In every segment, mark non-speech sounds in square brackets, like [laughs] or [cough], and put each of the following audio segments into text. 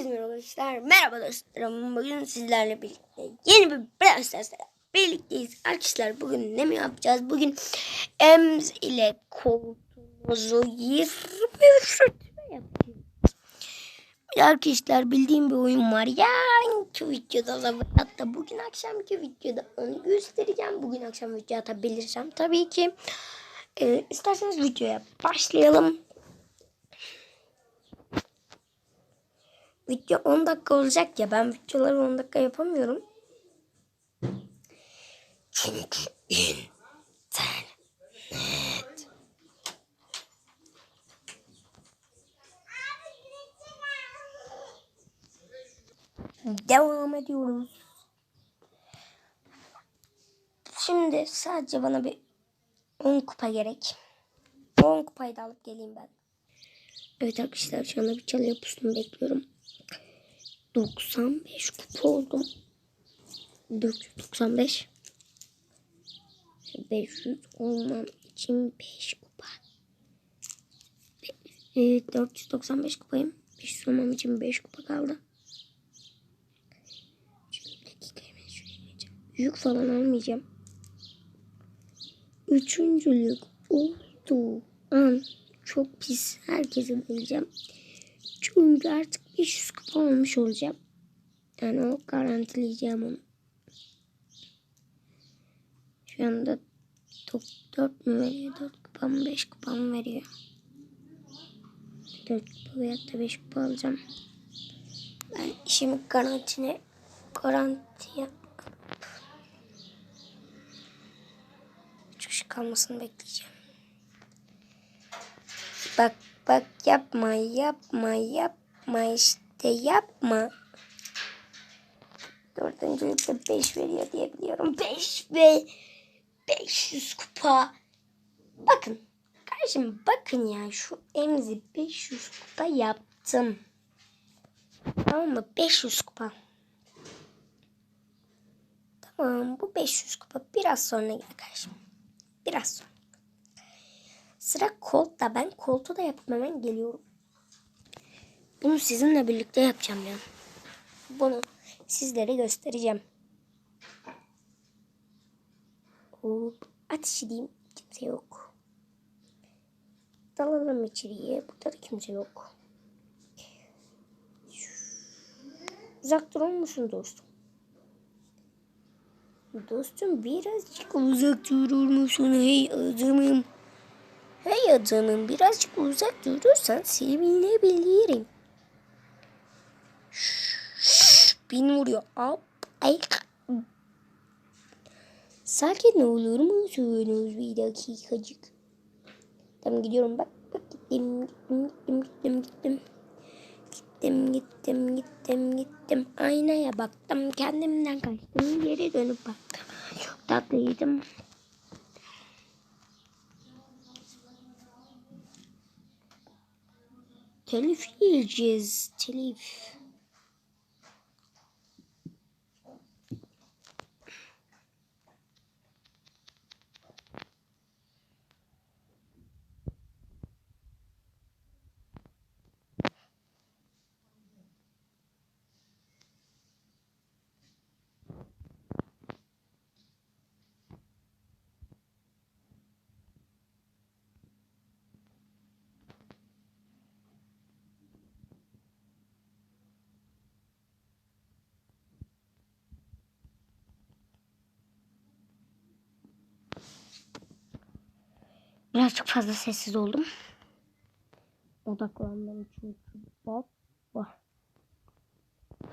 Herkese merhaba arkadaşlar. Merhaba dostlarım. Bugün sizlerle birlikte yeni bir Brawl Stars'la birlikteyiz. Arkadaşlar bugün ne mi yapacağız? Bugün Ems ile koltuğumuzu 23 rütbe yapacağız. Arkadaşlar bildiğim bir oyun var. Yarınki videoda da hatta bugün akşamki videoda onu göstereceğim. Bugün akşam video atabilirsem tabii ki. Ee, isterseniz videoya başlayalım. Video 10 dakika olacak ya ben videoları 10 dakika yapamıyorum. Çünkü internet. Devam ediyoruz. Şimdi sadece bana bir 10 kupa gerek. 10 kupayı da alıp geleyim ben. Evet arkadaşlar şu anda bir çalıya pustum bekliyorum. 95 kupa oldum. 495. 500 olmam için 5 kupa. E, 495 kupayım. 500 olmam için 5 kupa kaldı. Yük falan almayacağım. Üçüncülük oldu an çok pis herkese vereceğim. Çünkü artık 500 kupa olmuş olacağım. Yani o garantileyeceğim onu. Şu anda 4 mü veriyor? 4 kupa mı 5 kupa mı veriyor? 4 kupa veya da 5 kupa alacağım. Ben işimi garantine garantiye kişi kalmasını bekleyeceğim. Bak bak yapma yapma yapma işte yapma. Dördüncülükte 5 veriyor diye biliyorum. 5 ve 500 kupa. Bakın. Kardeşim bakın ya şu emzi 500 kupa yaptım. Tamam mı? 500 kupa. Tamam bu 500 kupa biraz sonra gel kardeşim. Biraz sonra. Sıra koltta. Ben koltu da yapıp hemen geliyorum. Bunu sizinle birlikte yapacağım ya. Bunu sizlere göstereceğim. Hop. Ateş edeyim. Kimse yok. Dalalım içeriye. Burada da kimse yok. Uzak durur musun dostum? Dostum birazcık uzak durur musun hey adamım? Hey adamım birazcık uzak durursan sevinebilirim. Şşş, bin vuruyor. Hop. Ay. Sakin olur musunuz bir dakikacık? Tamam gidiyorum bak. Bak gittim gittim gittim gittim. Gittim gittim gittim gittim. Aynaya baktım kendimden kaçtım. Geri dönüp baktım. Çok tatlıydım. Telif yiyeceğiz. Telif. Birazcık fazla sessiz oldum. Odaklandım çünkü. Bak bak.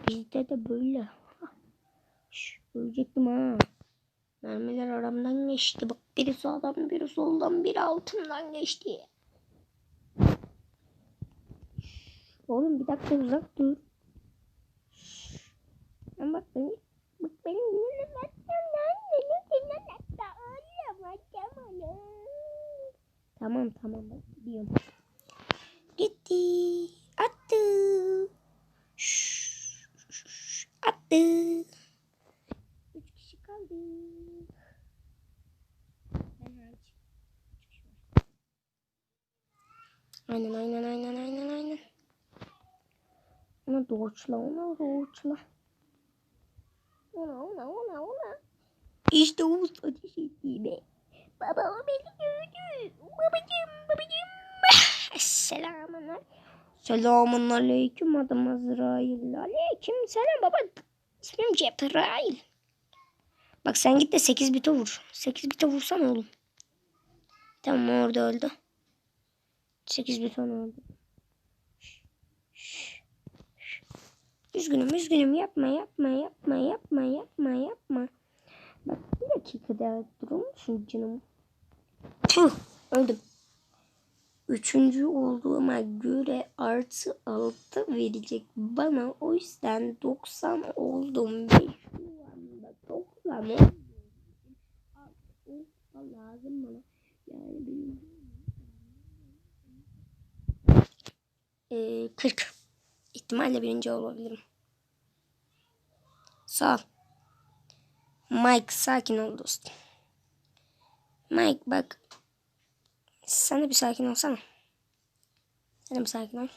Bizde de böyle. Şş, ölecektim ha. Mermiler aramdan geçti. Bak biri sağdan biri soldan biri altından geçti. Oğlum bir dakika uzak dur. Ama bak beni bak benim yine bak Tamam tamam bak gidiyorum. Gitti. Attı. Şşş, şşş, attı. Üç kişi kaldı. Ben hariç. Aynen aynen aynen aynen aynen. Ona doğuçla, ona doğuçla. Ona, ona, ona, ona. İşte Oğuz ateş etti be. Baba o beni. Babacım, babacım. [laughs] Selamun Selamun aleyküm adım Azrail. Aleyküm selam baba. İsmim Cebrail. Bak sen git de 8 bite vur. 8 bite vursan oğlum. Tamam orada öldü. 8 bit onu öldü. Üzgünüm üzgünüm yapma yapma yapma yapma yapma yapma. Bak bir dakika daha durur musun canım? Tüh öldüm. Üçüncü olduğuma göre artı altı verecek bana. O yüzden 90 oldum ve şu anda 90 oldum. Lazım bana. Yani benim ee, 40. İhtimalle birinci olabilirim. Sağ ol. Mike sakin ol dostum. Mike bak. Sen de bir sakin olsana. Sen de bir sakin ol.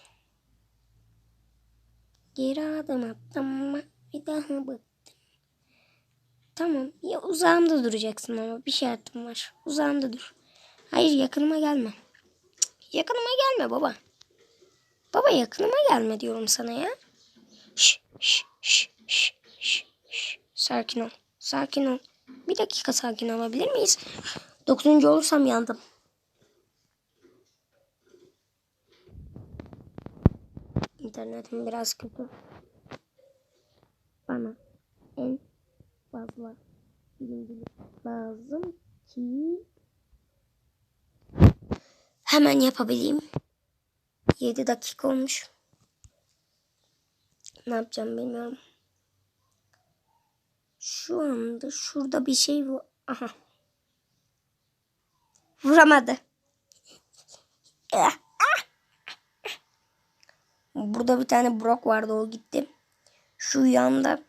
Geri adım attım bir daha bıktım. Tamam ya uzağımda duracaksın ama bir şartım var. Uzağımda dur. Hayır yakınıma gelme. Yakınıma gelme baba. Baba yakınıma gelme diyorum sana ya. Şş, şş, şş, şş, şş, şş. Sakin ol. Sakin ol. Bir dakika sakin olabilir miyiz? Dokuzuncu olursam yandım. İnternetim biraz kötü. Bana en fazla birincilik lazım ki hemen yapabileyim. 7 dakika olmuş. Ne yapacağım bilmiyorum. Şu anda şurada bir şey var. Aha. Vuramadı. Burada bir tane Brock vardı o gitti. Şu yanda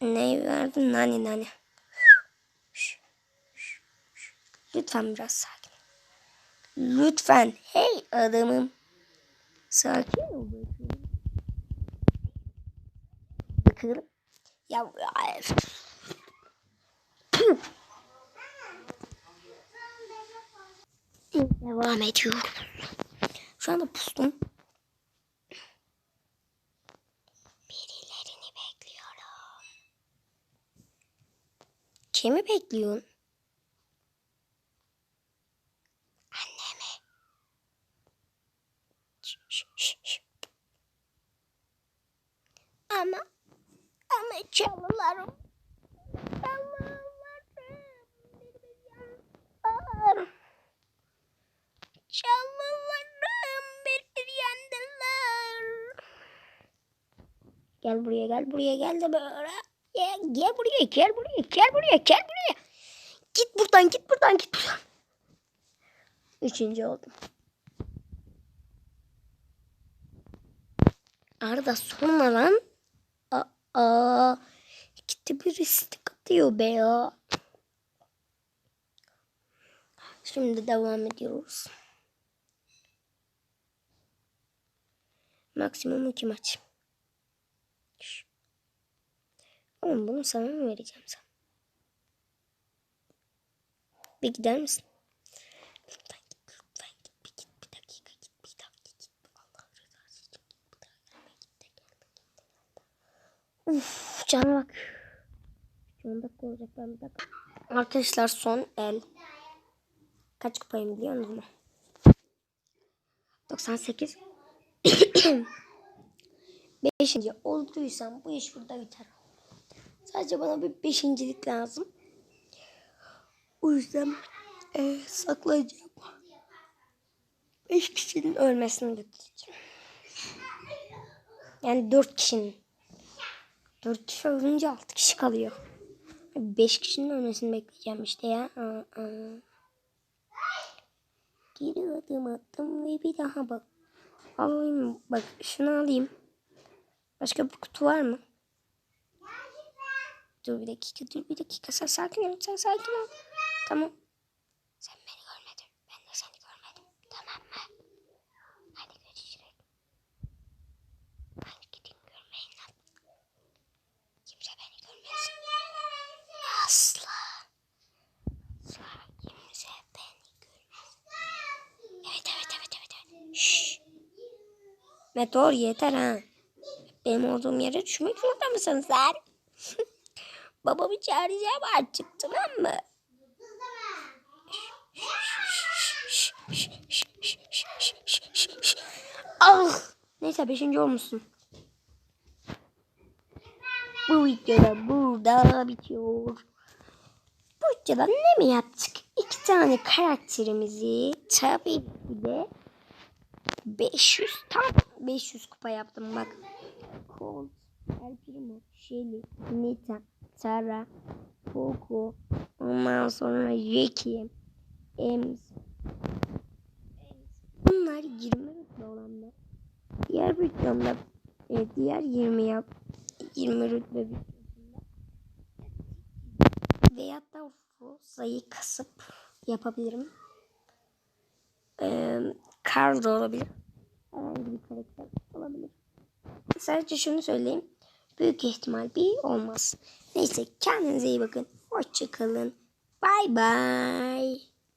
ne verdi? Nani nani. Lütfen biraz sakin. Lütfen. Hey adamım. Sakin ol. Bakalım. Ya, ya. Devam ediyorum. Şu anda pustum. Birilerini bekliyorum. Kimi bekliyorsun? Annemi. Şş, şş, şş, şş. Ama ama çalılarım. Çalılarım. Benim Çalılarım bir yandılar. Gel buraya gel buraya gel de böyle. Gel, gel buraya gel buraya gel buraya gel buraya. Git buradan git buradan git buradan. Üçüncü oldum. Arda sorma lan. Aa, gitti bir istik atıyor be ya. Şimdi devam ediyoruz. Maksimum iki maç. Oğlum bunu sana mı vereceğim sen? Bir gider misin? Uf, cana bak. 10 dakika olacak ben bir dakika. Arkadaşlar son el. Kaç kupayım biliyor musun? 98. Beşinci olduysam bu iş burada biter. Sadece bana bir beşincilik lazım. O yüzden e, saklayacağım. Beş kişinin ölmesini bekleyeceğim. Yani dört kişinin. Dört kişi ölünce altı kişi kalıyor. Beş kişinin ölmesini bekleyeceğim işte ya. Aa, aa. Geri adım attım ve bir daha bak. Alayım bak şunu alayım. Başka bir kutu var mı? Dur bir dakika dur bir dakika sen sakin ol sen sakin ol. Tamam. Meteor yeter ha. Benim olduğum yere düşmek zorunda mısın sen? [laughs] Babamı çağıracağım artık tamam mı? Ah! Neyse beşinci olmuşsun. Bu videoda burada bitiyor. Bu videoda ne mi yaptık? İki tane karakterimizi tabii ki de 500 tam 500 kupa yaptım bak. Colt, El Primo, Shelly, Nita, Tara, Poco, ondan sonra Jackie, Ems. Bunlar 20 rütbe olanlar. Diğer videomda e, diğer 20 yap 20 rütbe videosunda veyahut da sayı kasıp yapabilirim. Ee, Carl da olabilir. Herhangi bir karakter olabilir. Sadece şunu söyleyeyim. Büyük ihtimal bir olmaz. Neyse kendinize iyi bakın. Hoşçakalın. Bay bay.